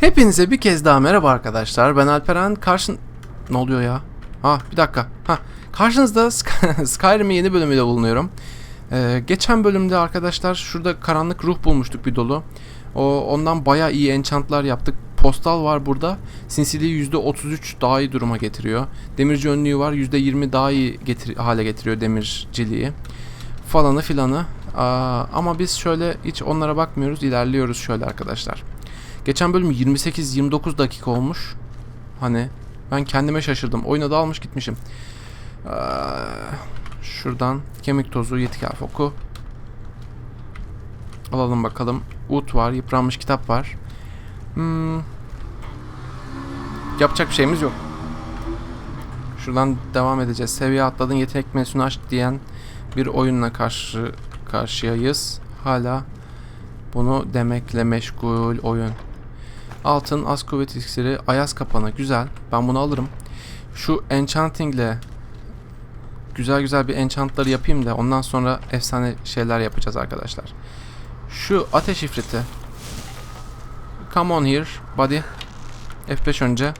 Hepinize bir kez daha merhaba arkadaşlar. Ben Alperen. Karşın... Ne oluyor ya? Ha bir dakika. Ha karşınızda Sky- Skyrim'in yeni bölümüyle bulunuyorum. Ee, geçen bölümde arkadaşlar şurada karanlık ruh bulmuştuk bir dolu. O ondan bayağı iyi enchantlar yaptık. Postal var burada. Sinsiliği %33 daha iyi duruma getiriyor. Demirci önlüğü var. %20 daha iyi getir hale getiriyor demirciliği. Falanı filanı. Aa, ama biz şöyle hiç onlara bakmıyoruz. ilerliyoruz şöyle arkadaşlar. Geçen bölüm 28-29 dakika olmuş. Hani ben kendime şaşırdım. Oyuna dalmış gitmişim. Ee, şuradan kemik tozu, yetki foku. Alalım bakalım. Ut var, yıpranmış kitap var. Hmm. Yapacak bir şeyimiz yok. Şuradan devam edeceğiz. Seviye atladın yetenek menüsünü aç diyen bir oyunla karşı karşıyayız. Hala bunu demekle meşgul oyun. Altın, az kuvvet iksiri, ayaz kapanı. Güzel. Ben bunu alırım. Şu enchantingle güzel güzel bir enchantları yapayım da ondan sonra efsane şeyler yapacağız arkadaşlar. Şu ateş ifriti. Come on here, buddy. F5 önce.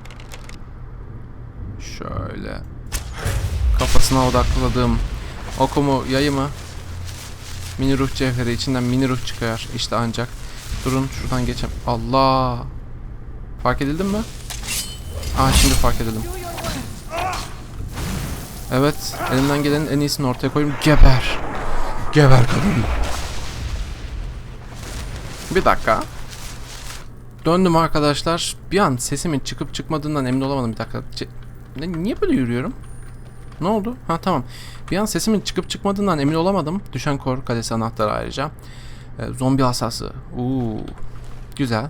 Şöyle. Kafasına odakladığım okumu, yayımı. Mini ruh cevheri içinden mini ruh çıkar işte ancak. Durun şuradan geçem. Allah. Fark edildim mi? Aa şimdi fark edildim. Evet, elimden gelenin en iyisini ortaya koyayım. Geber. Geber kadın. Bir dakika. Döndüm arkadaşlar. Bir an sesimin çıkıp çıkmadığından emin olamadım. Bir dakika. Ce- Ne- Niye böyle yürüyorum? Ne oldu? Ha tamam. Bir an sesimin çıkıp çıkmadığından emin olamadım. Düşen kor kalesi anahtarı ayrıca. Ee, zombi asası. Uuu. Güzel.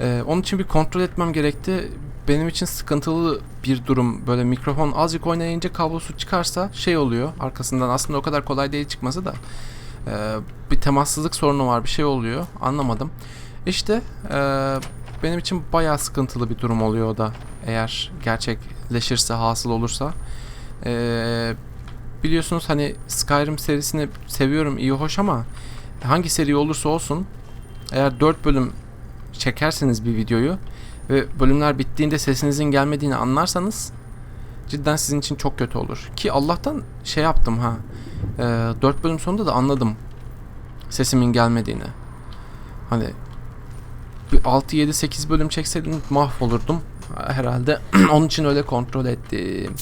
Ee, onun için bir kontrol etmem gerekti. Benim için sıkıntılı bir durum. Böyle mikrofon azıcık oynayınca kablosu çıkarsa şey oluyor. Arkasından aslında o kadar kolay değil çıkması da. Ee, bir temassızlık sorunu var. Bir şey oluyor. Anlamadım. İşte ee, benim için bayağı sıkıntılı bir durum oluyor o da. Eğer gerçekleşirse, hasıl olursa. Ee, biliyorsunuz hani Skyrim serisini seviyorum iyi hoş ama hangi seri olursa olsun eğer 4 bölüm çekerseniz bir videoyu ve bölümler bittiğinde sesinizin gelmediğini anlarsanız cidden sizin için çok kötü olur. Ki Allah'tan şey yaptım ha. E, 4 bölüm sonunda da anladım sesimin gelmediğini. Hani 6 7 8 bölüm çekseydim mahvolurdum herhalde. Onun için öyle kontrol ettim.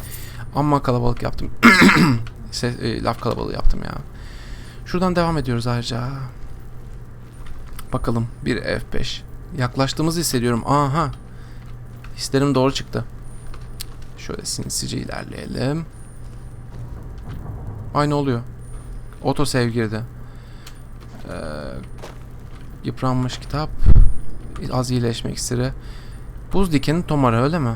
Amma kalabalık yaptım. Ses, e, laf kalabalığı yaptım ya. Şuradan devam ediyoruz ayrıca. Bakalım bir F5. Yaklaştığımızı hissediyorum. Aha. Hislerim doğru çıktı. Şöyle sinsice ilerleyelim. Ay ne oluyor? Oto girdi. Ee, yıpranmış kitap. Az iyileşme iksiri. Buz dikenin tomarı öyle mi?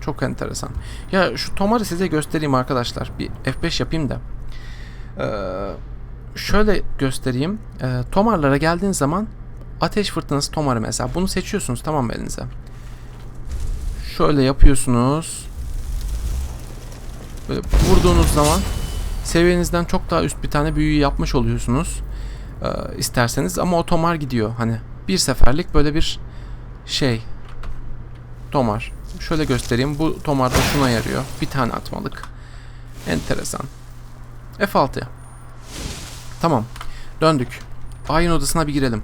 Çok enteresan. Ya şu tomarı size göstereyim arkadaşlar. Bir F5 yapayım da. Ee, şöyle göstereyim. Ee, tomarlara geldiğin zaman ateş fırtınası tomarı mesela. Bunu seçiyorsunuz tamam mı elinize? Şöyle yapıyorsunuz. Böyle vurduğunuz zaman seviyenizden çok daha üst bir tane büyüyü yapmış oluyorsunuz. Ee, isterseniz ama o tomar gidiyor. Hani bir seferlik böyle bir şey. Tomar. Şöyle göstereyim. Bu tomar da şuna yarıyor. Bir tane atmalık. Enteresan. F6. Tamam. Döndük. Ayin odasına bir girelim.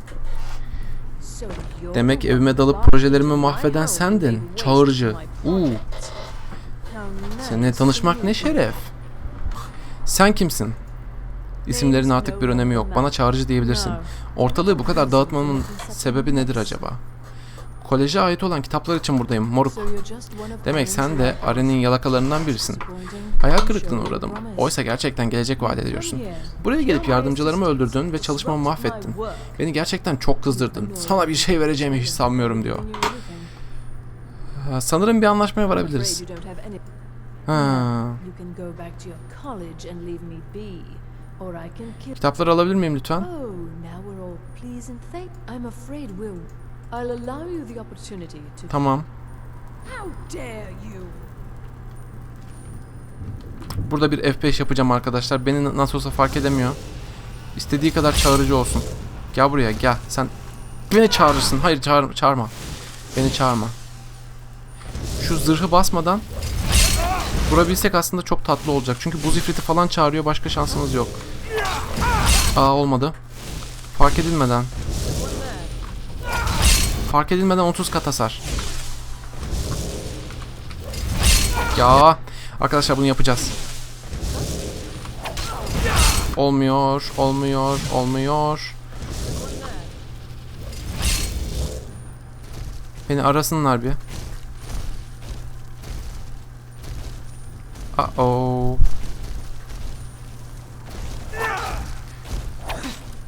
Demek evime dalıp projelerimi mahveden sendin. Çağırıcı. Uuu. Seninle tanışmak ne şeref. Sen kimsin? İsimlerin artık bir önemi yok. Bana çağrıcı diyebilirsin. Ortalığı bu kadar dağıtmanın sebebi nedir acaba? Koleje ait olan kitaplar için buradayım moruk. Demek sen de Aren'in yalakalarından birisin. Hayal kırıklığına uğradım. Oysa gerçekten gelecek vaat ediyorsun. Buraya gelip yardımcılarımı öldürdün ve çalışmamı mahvettin. Beni gerçekten çok kızdırdın. Sana bir şey vereceğimi hiç sanmıyorum diyor. Ha, Sanırım bir anlaşmaya varabiliriz. Ha. Kitapları alabilir miyim lütfen? I'll allow you the opportunity to. Tamam. How dare you! Burada bir F5 yapacağım arkadaşlar. Beni nasıl olsa fark edemiyor. İstediği kadar çağırıcı olsun. Gel buraya gel. Sen beni çağırırsın. Hayır çağır, çağırma. Beni çağırma. Şu zırhı basmadan vurabilsek aslında çok tatlı olacak. Çünkü buz ifriti falan çağırıyor. Başka şansımız yok. Aa olmadı. Fark edilmeden. Fark edilmeden 30 kat hasar. Ya arkadaşlar bunu yapacağız. Olmuyor, olmuyor, olmuyor. Beni arasınlar bir. Uh oh.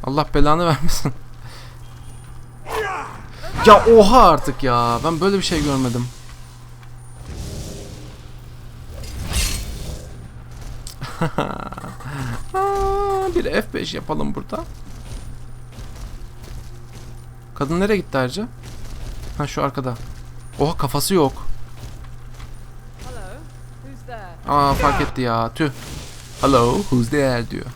Allah belanı vermesin. Ya oha artık ya. Ben böyle bir şey görmedim. Bir F5 yapalım burada. Kadın nereye gitti ayrıca? Ha şu arkada. Oha kafası yok. Aa fark etti ya. Tüh. Hello, who's there diyor.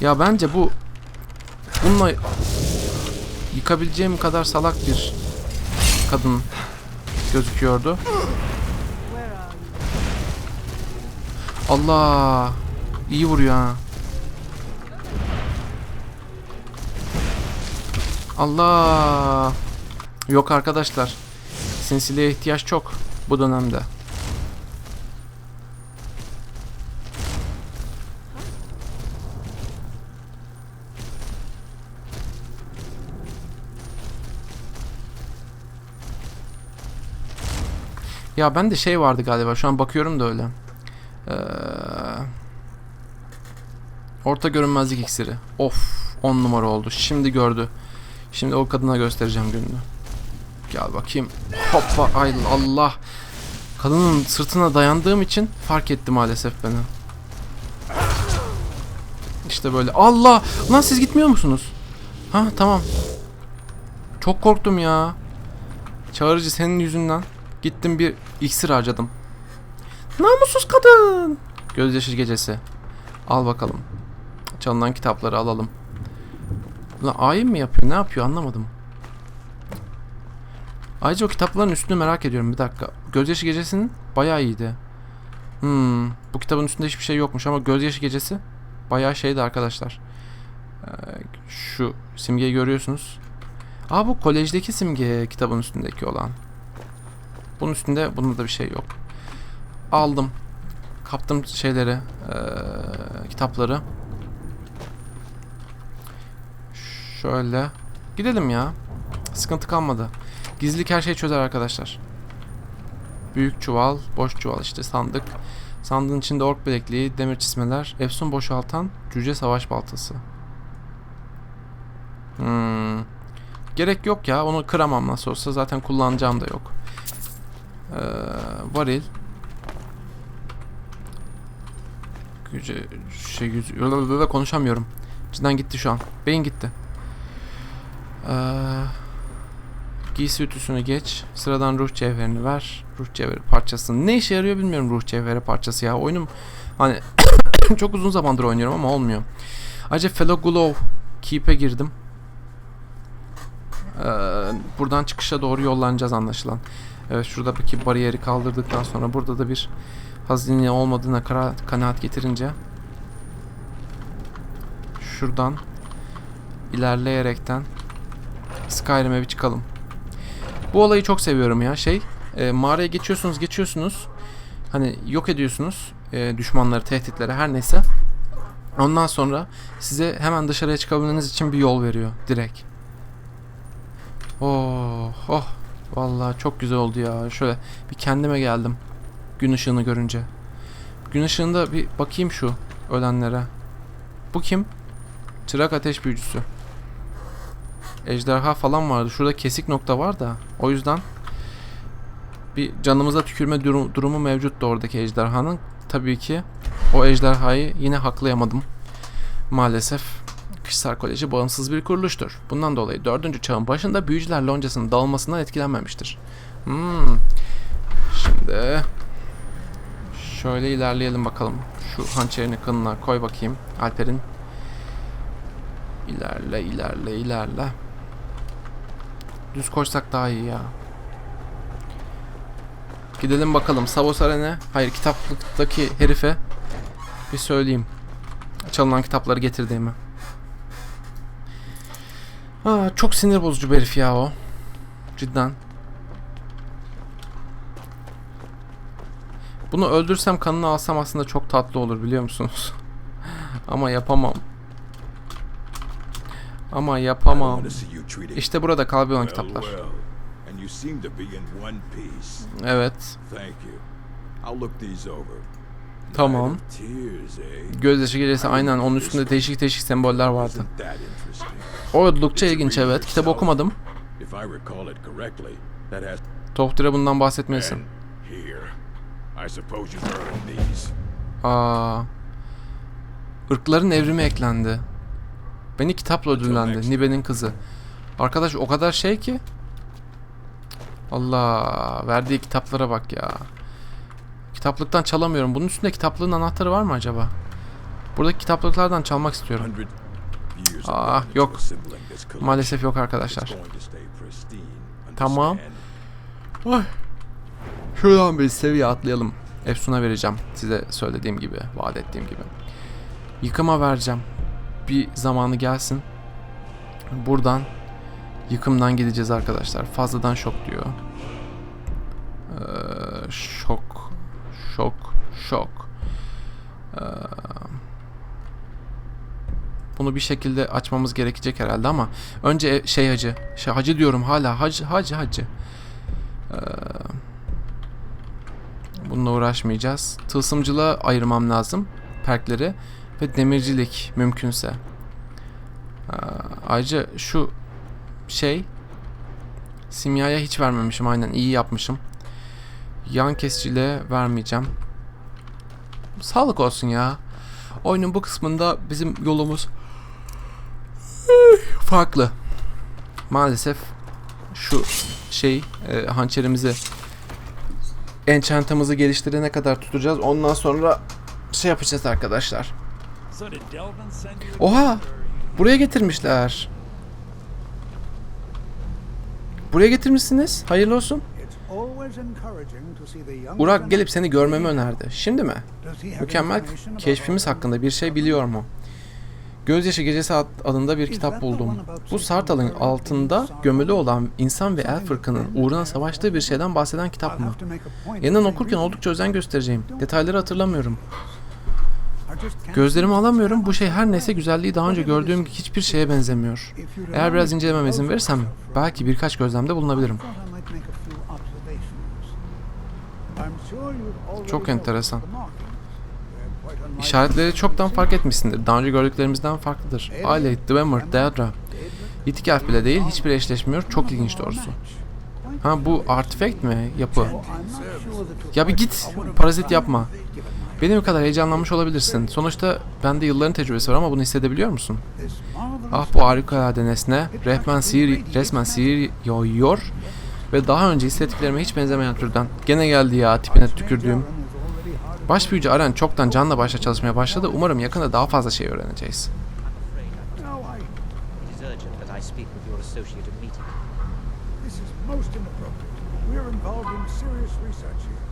Ya bence bu bununla yıkabileceğim kadar salak bir kadın gözüküyordu. Allah. iyi vuruyor ha. Allah. Yok arkadaşlar. Sinsiliğe ihtiyaç çok bu dönemde. Ya ben de şey vardı galiba. Şu an bakıyorum da öyle. Ee, orta görünmezlik iksiri. Of 10 numara oldu. Şimdi gördü. Şimdi o kadına göstereceğim gününü. Gel bakayım. Hoppa ay Allah. Kadının sırtına dayandığım için fark etti maalesef beni. İşte böyle. Allah! Lan siz gitmiyor musunuz? Ha tamam. Çok korktum ya. Çağırıcı senin yüzünden. Gittim bir iksir harcadım. Namussuz kadın. Gözyaşı gecesi. Al bakalım. Çalınan kitapları alalım. Lan ayin mi yapıyor? Ne yapıyor anlamadım. Ayrıca o kitapların üstünü merak ediyorum. Bir dakika. Gözyaşı gecesinin bayağı iyiydi. Hmm, bu kitabın üstünde hiçbir şey yokmuş ama Gözyaşı gecesi bayağı şeydi arkadaşlar. Ee, şu simgeyi görüyorsunuz. Aa bu kolejdeki simge kitabın üstündeki olan. Bunun üstünde bunda da bir şey yok. Aldım. Kaptım şeyleri, eee, kitapları. Şöyle. Gidelim ya. Sıkıntı kalmadı. Gizlilik her şeyi çözer arkadaşlar. Büyük çuval, boş çuval işte sandık. Sandığın içinde ork bilekliği, demir çizmeler, efsun boşaltan, cüce savaş baltası. Hmm. Gerek yok ya, onu kıramam nasıl olsa zaten kullanacağım da yok. Ee, varil. Güce, şey yüz, Lalalala konuşamıyorum. Cidden gitti şu an. Beyin gitti. Ee, giysi ütüsünü geç. Sıradan ruh cevherini ver. Ruh cevheri parçasını. Ne işe yarıyor bilmiyorum ruh cevheri parçası ya. Oyunum hani çok uzun zamandır oynuyorum ama olmuyor. Ayrıca Fellow Glow Keep'e girdim. Ee, buradan çıkışa doğru yollanacağız anlaşılan. Evet şuradaki bariyeri kaldırdıktan sonra burada da bir hazine olmadığına kanaat getirince şuradan ilerleyerekten Skyrim'e bir çıkalım. Bu olayı çok seviyorum ya. Şey, e, mağaraya geçiyorsunuz, geçiyorsunuz. Hani yok ediyorsunuz e, düşmanları, tehditleri her neyse. Ondan sonra size hemen dışarıya çıkabilmeniz için bir yol veriyor direkt. Oh, oh. Vallahi çok güzel oldu ya. Şöyle bir kendime geldim. Gün ışığını görünce. Gün ışığında bir bakayım şu ölenlere. Bu kim? Çırak ateş büyücüsü. Ejderha falan vardı. Şurada kesik nokta var da. O yüzden bir canımıza tükürme durum- durumu mevcuttu oradaki ejderhanın. Tabii ki o ejderhayı yine haklayamadım. Maalesef Kışsar Koleji bağımsız bir kuruluştur. Bundan dolayı 4. çağın başında büyücüler loncasının dağılmasından etkilenmemiştir. Hmm. Şimdi şöyle ilerleyelim bakalım. Şu hançerini kınına koy bakayım. Alper'in. İlerle, ilerle, ilerle. Düz koşsak daha iyi ya. Gidelim bakalım Savos Aren'e. Hayır kitaplıktaki herife bir söyleyeyim. Çalınan kitapları getirdiğimi. Aa, çok sinir bozucu bir herif ya o. Cidden. Bunu öldürsem kanını alsam aslında çok tatlı olur biliyor musunuz? Ama yapamam. Ama yapamam. İşte burada kalbi olan kitaplar. Evet. Tamam. Gözyaşı gecesi aynen onun üstünde değişik değişik semboller vardı. O oldukça ilginç evet. Kitabı okumadım. Tohtura bundan these. Aa. Irkların evrimi eklendi. Beni kitapla ödüllendi. Nibe'nin kızı. Arkadaş o kadar şey ki. Allah verdiği kitaplara bak ya. Kitaplıktan çalamıyorum. Bunun üstünde kitaplığın anahtarı var mı acaba? Buradaki kitaplıklardan çalmak istiyorum. Ah, yok. Maalesef yok arkadaşlar. Tamam. Ay. Şuradan bir seviye atlayalım. Efsun'a vereceğim. Size söylediğim gibi, vaat ettiğim gibi. Yıkıma vereceğim. Bir zamanı gelsin. Buradan yıkımdan gideceğiz arkadaşlar. Fazladan şok diyor. Ee, şok, şok, şok. Ee, bunu bir şekilde açmamız gerekecek herhalde ama önce e- şey hacı, şey hacı diyorum hala hacı, hacı, hacı. Ee, bununla uğraşmayacağız. Tılsımcılığa ayırmam lazım perkleri ve demircilik mümkünse. Ee, ayrıca şu şey simyaya hiç vermemişim aynen iyi yapmışım. Yan kesiciliğe vermeyeceğim. Sağlık olsun ya. Oyunun bu kısmında bizim yolumuz farklı. Maalesef şu şey e, hançerimizi enchantımızı geliştirene kadar tutacağız. Ondan sonra şey yapacağız arkadaşlar. Oha! Buraya getirmişler. Buraya getirmişsiniz. Hayırlı olsun. Urak gelip seni görmemi önerdi. Şimdi mi? Mükemmel keşfimiz hakkında bir şey biliyor mu? Gözyaşı Gecesi ad- adında bir kitap buldum. Bu Sartal'ın altında gömülü olan insan ve elf ırkının uğruna savaştığı bir şeyden bahseden kitap mı? Yeniden okurken oldukça özen göstereceğim. Detayları hatırlamıyorum. Gözlerimi alamıyorum. Bu şey her neyse güzelliği daha önce gördüğüm hiçbir şeye benzemiyor. Eğer biraz incelememe izin verirsem belki birkaç gözlemde bulunabilirim. Çok enteresan. İşaretleri çoktan fark etmişsindir. Daha önce gördüklerimizden farklıdır. Aile, Dwemer, Deadra. Yitik elf bile değil, hiçbir eşleşmiyor. Çok ilginç doğrusu. Ha bu artifact mi? Yapı. Ya bir git. Parazit yapma. Benim kadar heyecanlanmış olabilirsin. Sonuçta bende yılların tecrübesi var ama bunu hissedebiliyor musun? Ah bu harikulade nesne resmen sihir, resmen sihir yoğuyor ve daha önce hissettiklerime hiç benzemeyen türden. Gene geldi ya tipine tükürdüğüm. Baş büyücü Aren çoktan canla başla çalışmaya başladı. Umarım yakında daha fazla şey öğreneceğiz.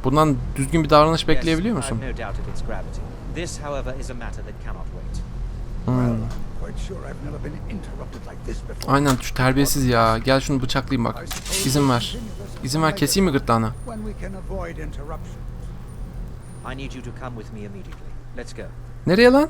Bundan düzgün bir davranış bekleyebiliyor musun? Hmm. Aynen şu terbiyesiz ya. Gel şunu bıçaklayayım bak. İzin ver. İzin ver keseyim mi gırtlağını? I need you to come with me immediately. Let's go. Nereye lan?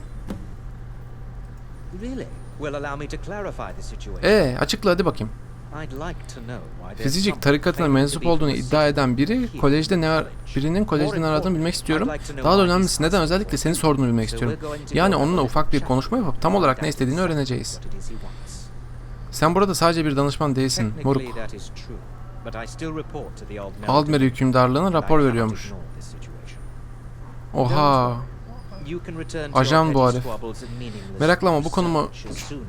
Really? Will allow me to clarify the situation. Ee açıkla hadi bakayım. I'd like to know why there's Fizicik tarikatına mensup olduğunu iddia eden biri kolejde ne birinin kolejde ne aradığını bilmek istiyorum. Daha da önemlisi neden özellikle seni sorduğunu bilmek istiyorum. Yani onunla ufak bir konuşma yapıp tam olarak ne istediğini öğreneceğiz. Sen burada sadece bir danışman değilsin. Moruk. Aldmeri hükümdarlığına rapor veriyormuş. Oha. Ajan bu meaningless Meraklama bu konumu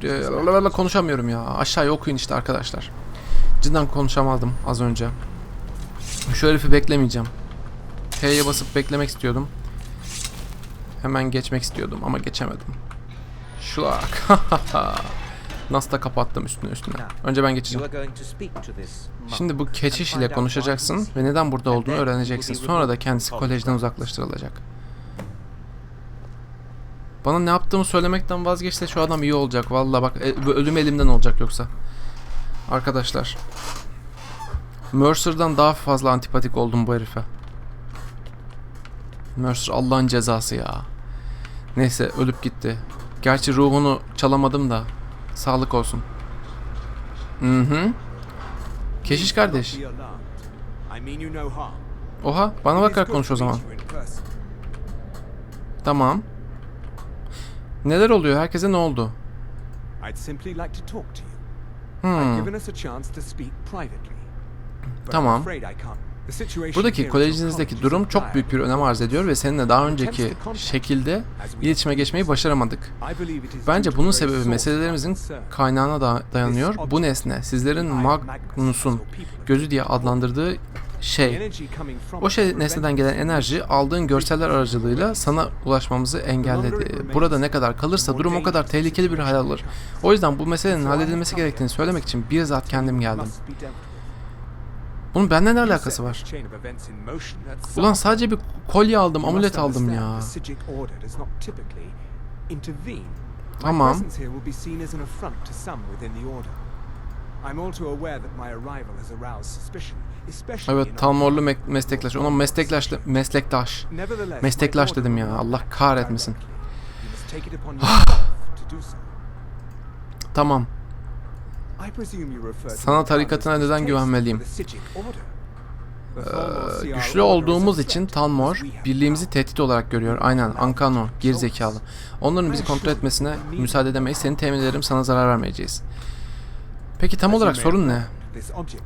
Ee, konuşamıyorum ya. Aşağıya okuyun işte arkadaşlar. Cidden konuşamadım az önce. Şu herifi beklemeyeceğim. T'ye basıp beklemek istiyordum. Hemen geçmek istiyordum ama geçemedim. Şulak. Nasıl da kapattım üstüne üstüne. Önce ben geçeceğim. Şimdi bu keçiş ile konuşacaksın ve neden burada olduğunu öğreneceksin. Sonra da kendisi kolejden uzaklaştırılacak. Bana ne yaptığımı söylemekten vazgeçse şu adam iyi olacak. Vallahi bak e, ölüm elimden olacak yoksa. Arkadaşlar. Mercer'dan daha fazla antipatik oldum bu herife. Mercer Allah'ın cezası ya. Neyse ölüp gitti. Gerçi ruhunu çalamadım da. Sağlık olsun. Hı hı. Keşiş kardeş. Oha bana bakarak konuş o zaman. person. Neler oluyor? Herkese ne oldu? I'd simply like to talk to you. Hmm. I've given us a chance to speak privately. But Tamam. I'm afraid I can't. The situation Buradaki here at your kolejinizdeki college durum çok dire büyük bir önem arz ediyor ve seninle daha önceki şekilde iletişime geçmeyi başaramadık. I believe it is Bence due to bunun the very sebebi source of meselelerimizin concern. kaynağına da dayanıyor. Bu nesne sizlerin Magnus'un gözü diye adlandırdığı şey. O şey nesneden gelen enerji aldığın görseller aracılığıyla sana ulaşmamızı engelledi. Burada ne kadar kalırsa durum o kadar tehlikeli bir hal alır. O yüzden bu meselenin halledilmesi gerektiğini söylemek için bizzat kendim geldim. Bunun benden ne alakası var? Ulan sadece bir kolye aldım, amulet aldım ya. Tamam. I'm all too aware that my arrival has aroused suspicion, Evet, Talmorlu mek- meslektaş. Ona meslektaş, meslektaş. Meslektaş dedim ya, Allah kahretmesin. Tamam. Sana tarikatına neden güvenmeliyim? Ee, güçlü olduğumuz için Talmor birliğimizi tehdit olarak görüyor. Aynen Ankano gerizekalı. Onların bizi kontrol etmesine müsaade edemeyiz. Senin temin ederim sana zarar vermeyeceğiz. Peki tam olarak sorun ne?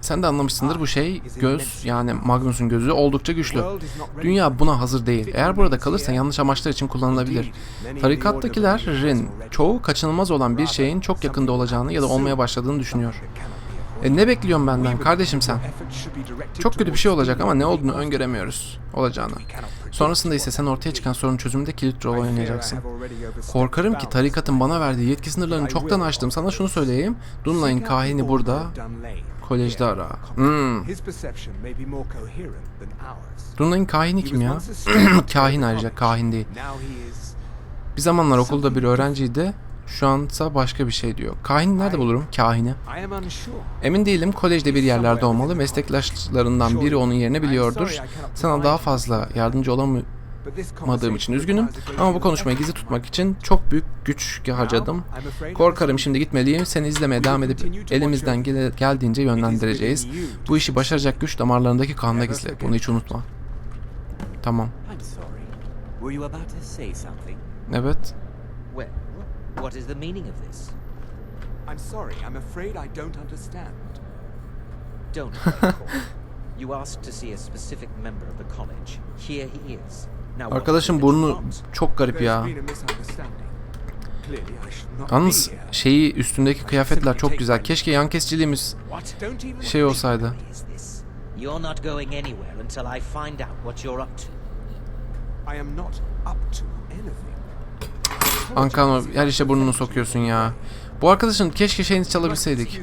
Sen de anlamışsındır bu şey göz yani Magnus'un gözü oldukça güçlü. Dünya buna hazır değil. Eğer burada kalırsa yanlış amaçlar için kullanılabilir. Tarikattakilerin çoğu kaçınılmaz olan bir şeyin çok yakında olacağını ya da olmaya başladığını düşünüyor. E ne bekliyorsun benden kardeşim sen? Çok kötü bir şey olacak ama ne olduğunu öngöremiyoruz olacağını. Sonrasında ise sen ortaya çıkan sorun çözümünde kilit rol oynayacaksın. Korkarım ki tarikatın bana verdiği yetki sınırlarını çoktan aştım. Sana şunu söyleyeyim. Dunlay'ın kahini burada, kolejde ara. Hmm. Dunlay'ın kahini kim ya? Kahin ayrıca, kahin değil. Bir zamanlar okulda bir öğrenciydi. Şu ansa başka bir şey diyor. Kahin nerede bulurum? Kahini. Emin değilim. Kolejde bir yerlerde olmalı. Meslektaşlarından biri onun yerini biliyordur. Sana daha fazla yardımcı olamadığım için üzgünüm. Ama bu konuşmayı gizli tutmak için çok büyük güç harcadım. Korkarım şimdi gitmeliyim. Seni izlemeye devam edip elimizden gele- geldiğince yönlendireceğiz. Bu işi başaracak güç damarlarındaki kanla gizli. Bunu hiç unutma. Tamam. Evet. What is the meaning of this? I'm sorry, I'm afraid I don't understand. Don't. You asked to see a specific member of the college. Here he is. Arkadaşım burnu çok garip ya. Yalnız şeyi üstündeki kıyafetler çok güzel. Keşke yan kesiciliğimiz şey olsaydı. You're not going anywhere until I find out what you're up to. I am not up to anything. Ankano her işe burnunu sokuyorsun ya. Bu arkadaşın keşke şeyini çalabilseydik.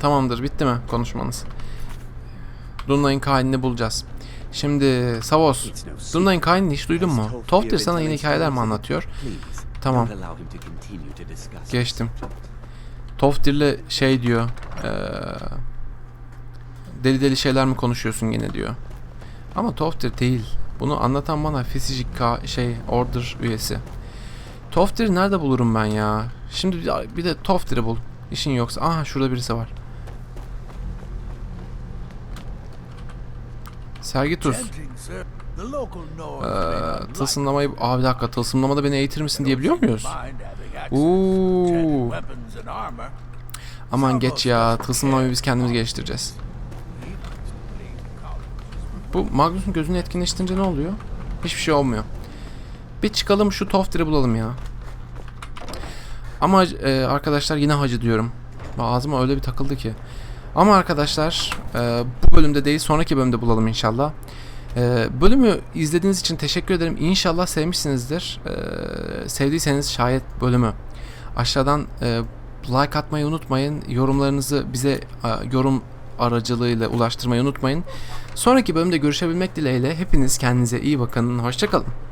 Tamamdır bitti mi konuşmanız? Dunlay'ın kainini bulacağız. Şimdi Savos, Dunlay'ın kainini hiç duydun mu? Toftir sana yeni hikayeler mi anlatıyor? Tamam. Geçtim. Toftir'le şey diyor. eee, deli deli şeyler mi konuşuyorsun yine diyor. Ama Toftir değil. Bunu anlatan bana Fisicik Ka- şey Order üyesi. Toftir'i nerede bulurum ben ya? Şimdi bir- bir de Toftir'i bul. İşin yoksa. Aha şurada birisi var. Sergitus. Ee, tılsımlamayı... Aa bir dakika tılsımlamada beni eğitir misin diyebiliyor muyuz? Uuu. Aman geç ya. Tılsımlamayı biz kendimiz geliştireceğiz. Bu Magnus'un gözünü etkinleştirince ne oluyor? Hiçbir şey olmuyor. Bir çıkalım şu Toftir'i bulalım ya. Ama e, arkadaşlar yine hacı diyorum. Ağzıma öyle bir takıldı ki. Ama arkadaşlar e, bu bölümde değil sonraki bölümde bulalım inşallah. E, bölümü izlediğiniz için teşekkür ederim. İnşallah sevmişsinizdir. E, sevdiyseniz şayet bölümü aşağıdan e, like atmayı unutmayın. Yorumlarınızı bize e, yorum aracılığıyla ulaştırmayı unutmayın. Sonraki bölümde görüşebilmek dileğiyle hepiniz kendinize iyi bakın. Hoşçakalın.